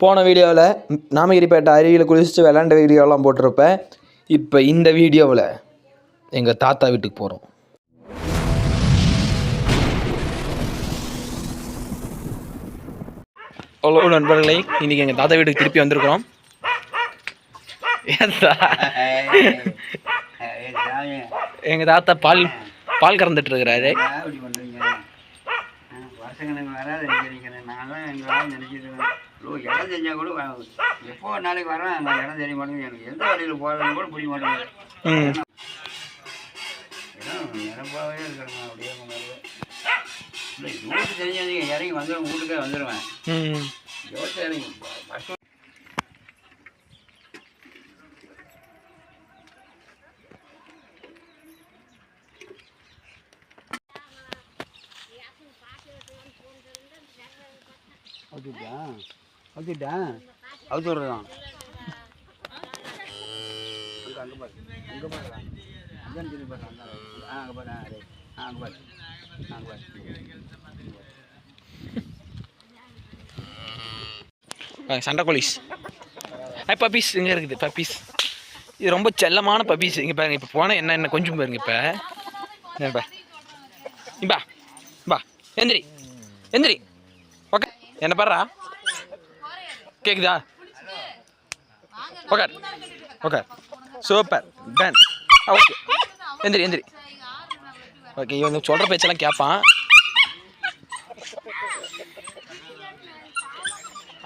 போன வீடியோவில் நாமகிரிப்பேட்டை அருவியில் குளிச்சுட்டு விளாண்ட வீடியோலாம் போட்டிருப்பேன் இப்போ இந்த வீடியோவில் எங்கள் தாத்தா வீட்டுக்கு போகிறோம் ஹலோ நண்பர்களே இன்றைக்கி எங்கள் தாத்தா வீட்டுக்கு திருப்பி வந்திருக்கிறோம் எங்கள் தாத்தா பால் பால் கறந்துட்டு இருக்கிறாரு பண்ணுறீங்க வருஷக்கணக்கு வராது நினைக்கிறீங்க நான் தான் எங்களால் நினைச்சிருக்கேன் ஓ இடம் தெரிஞ்சால் கூட எப்போ நாளைக்கு வரேன் அந்த இடம் தெரிய மாட்டேங்குது. எனக்கு எந்த வழியில் போகிறதுன்னு கூட புரிய மாட்டேங்குது. இடம் நிரப்பாகவே இருக்கிறேன் அப்படியே இல்லை யோசிச்சு தெரிஞ்சாதீங்க இறங்கி வந்து வீட்டுக்கே வந்துடுவேன் யோசிச்சு இறங்கி அவுத்துட்டா? அவுத்துட்டா? அவுத்து விடுறதான் அங்கே பாரு. அங்கே பாரு. சொல்லி பாரு. ஆ அங்கே பாரு. ஆ ஆ அங்கே பாரு. அங்கே பாரு. சண்டை கோலிஸ் பப்பீஸ் இங்கே இருக்குது. பப்பீஸ் இது ரொம்ப செல்லமான பப்பீஸ் இங்கே பாருங்க இப்போ போனால் என்ன என்ன கொஞ்சம் பாருங்க இப்போ. பா. இம்பா பா. எந்திரி. எந்திரி. என்ன பாடுறா? கேக்குதா? Okay okay super done okay எந்திரி எந்திரி. ஓகே இவங்க சொல்கிற பேச்செல்லாம் கேட்பான்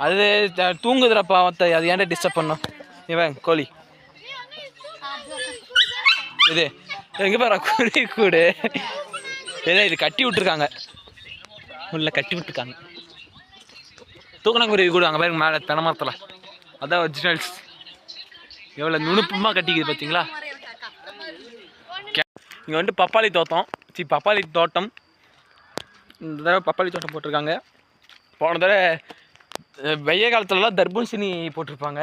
அது தூங்குதுறப்பா தூங்குதுடா அது ஏன்டா டிஸ்டர்ப் பண்ணும்? இவன் கோழி. இது எங்க பாரு குருவி கூடு. ஏதோ இது கட்டி விட்டுருக்காங்க. உள்ள கட்டி விட்டுருக்காங்க. தூக்கணங்குருவி கூடு அங்கே பாருங்க மேலே தெனமரத்தில் அதான் ஒரிஜினல்ஸ் எவ்வளோ நுணுப்பமாக கட்டிக்குது பார்த்தீங்களா இங்கே வந்துட்டு பப்பாளி தோட்டம். சி பப்பாளி தோட்டம். இந்த தடவை பப்பாளி தோட்டம் போட்டிருக்காங்க. போன தடவை வெய்ய காலத்துலலாம் தர்பூசணி போட்டிருப்பாங்க.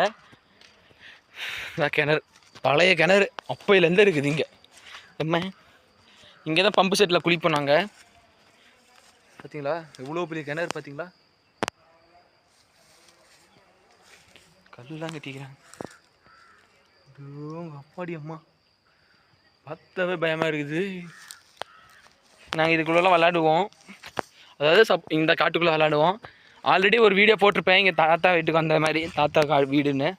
கிணறு. பழைய கிணறு. அப்பையிலேருந்து இருக்குது இங்கே. எம்ம இங்கே தான் பம்பு செட்டில் குளிப்போம் நாங்கள் பார்த்தீங்களா எவ்வளோ பெரிய கிணறு பார்த்தீங்களா கல்லாம் கட்டிக்கிறாங்க. அப்பாடி அம்மா. பார்த்தவே பயமாக இருக்குது. நாங்கள் இதுக்குள்ளெல்லாம் விளாடுவோம். அதாவது சப் இந்த காட்டுக்குள்ளே விளாடுவோம். ஆல்ரெடி ஒரு வீடியோ போட்டிருப்பேன். எங்கள் தாத்தா வீட்டுக்கு வந்த மாதிரி. தாத்தா கா வீடுன்னு.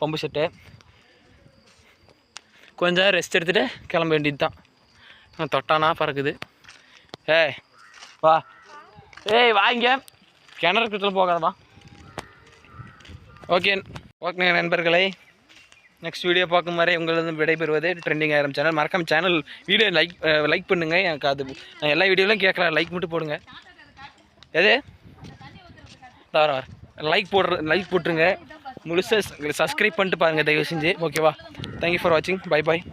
Pump set. கொஞ்சம் ரெஸ்ட் எடுத்துகிட்டு கிளம்ப வேண்டியது தான் தொட்டானா பறக்குது. ஏய் வா. ஏய் வாங்க கிணறு கிட்ட போகாதவா ஓகே ஓகே நண்பர்களே. நெக்ஸ்ட் வீடியோ பார்க்கும் வரை உங்களது விடைபெறுவது ட்ரெண்டிங் ஆயிரம் சேனல் மறக்காம சேனல் வீடியோ லைக் லைக் பண்ணுங்க. எனக்கு அது நான் எல்லா வீடியோலையும் கேட்கலாம் லைக் மட்டும் போடுங்க. எது? வர வர. லைக் போடுற லைக் போட்டுருங்க. முழுசாக சப்ஸ்கிரைப் பண்ணிட்டு பாருங்கள் தயவு செஞ்சு. ஓகேவா தேங்க்யூ ஃபார் வாட்சிங் பை பாய்